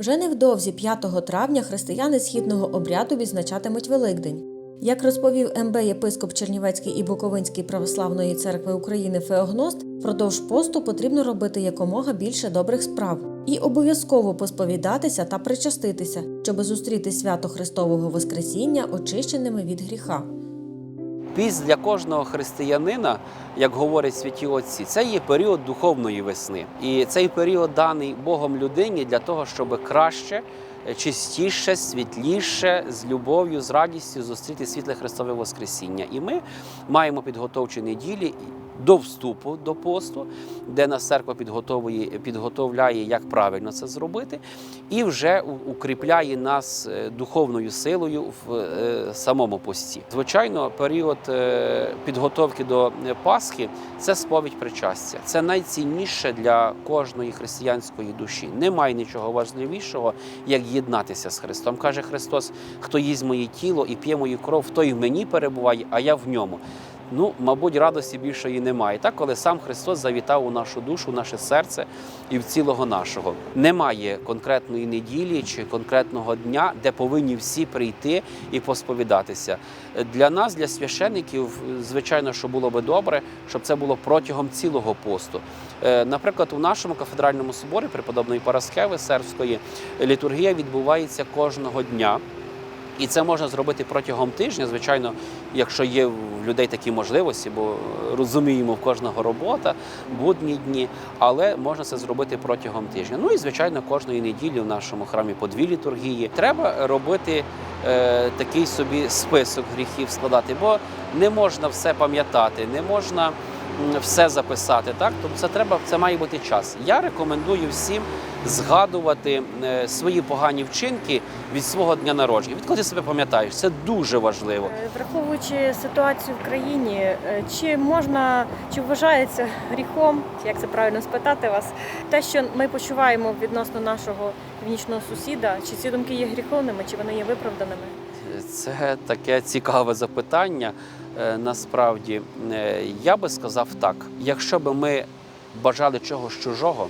Вже невдовзі 5 травня християни східного обряду відзначатимуть Великдень. Як розповів МБ єпископ Чернівецький і Буковинський православної церкви України Феогност, впродовж посту потрібно робити якомога більше добрих справ і обов'язково посповідатися та причаститися, щоб зустріти свято Христового Воскресіння очищеними від гріха. Піст для кожного християнина, як говорять святі отці, це є період духовної весни. І цей період даний Богом людині для того, щоб краще, чистіше, світліше, з любов'ю, з радістю зустріти світле Христове Воскресіння. І ми маємо підготовчі неділі до вступу до посту, де нас церква підготовує, підготовляє, як правильно це зробити, і вже укріпляє нас е, духовною силою в е, самому пості. Звичайно, період е, підготовки до Пасхи це сповідь причастя. Це найцінніше для кожної християнської душі. Немає нічого важливішого, як єднатися з Христом. Каже Христос: хто їсть моє тіло і п'є мою кров, той в мені перебуває, а я в ньому. Ну, мабуть, радості більшої немає. Так, коли сам Христос завітав у нашу душу, у наше серце і в цілого нашого. Немає конкретної неділі чи конкретного дня, де повинні всі прийти і посповідатися. Для нас, для священиків, звичайно, що було би добре, щоб це було протягом цілого посту. Е, Наприклад, у нашому кафедральному соборі преподобної Параскеви Сербської літургія відбувається кожного дня. І це можна зробити протягом тижня, звичайно, якщо є в людей такі можливості, бо розуміємо, в кожного робота, будні дні, але можна це зробити протягом тижня. Ну і звичайно, кожної неділі в нашому храмі по дві літургії. Треба робити е, такий собі список гріхів складати, бо не можна все пам'ятати, не можна все записати. Так, тобто це треба, це має бути час. Я рекомендую всім згадувати е, свої погані вчинки від свого дня народження. Відколи себе пам'ятаєш, це дуже важливо. Е, Враховуючи ситуацію в країні, е, чи можна, чи вважається гріхом, як це правильно спитати вас, те, що ми почуваємо відносно нашого північного сусіда, чи ці думки є гріховними, чи вони є виправданими? Це таке цікаве запитання. Е, Насправді, Е, я би сказав так: якщо б ми бажали чогось чужого,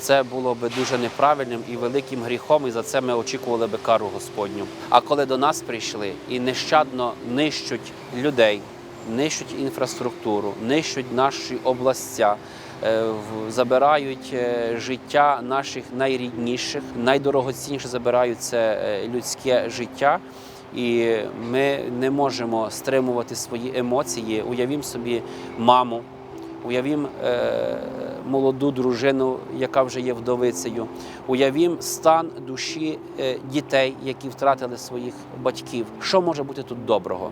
це було б дуже неправильним і великим гріхом, і за це ми очікували би кару Господню. А коли до нас прийшли і нещадно нищуть людей, нищуть інфраструктуру, нищуть наші областя, е, забирають е, життя наших найрідніших, найдорогоцінніше забирають це е, людське життя. І ми не можемо стримувати свої емоції. Уявім собі маму, уявім е, молоду дружину, яка вже є вдовицею. Уявім стан душі е, дітей, які втратили своїх батьків. Що може бути тут доброго?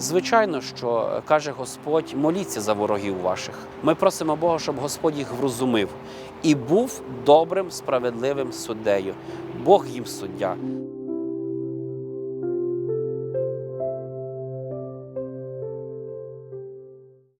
Звичайно, що е, каже Господь, моліться за ворогів ваших. Ми просимо Бога, щоб Господь їх врозумив і був добрим, справедливим суддею. Бог їм суддя.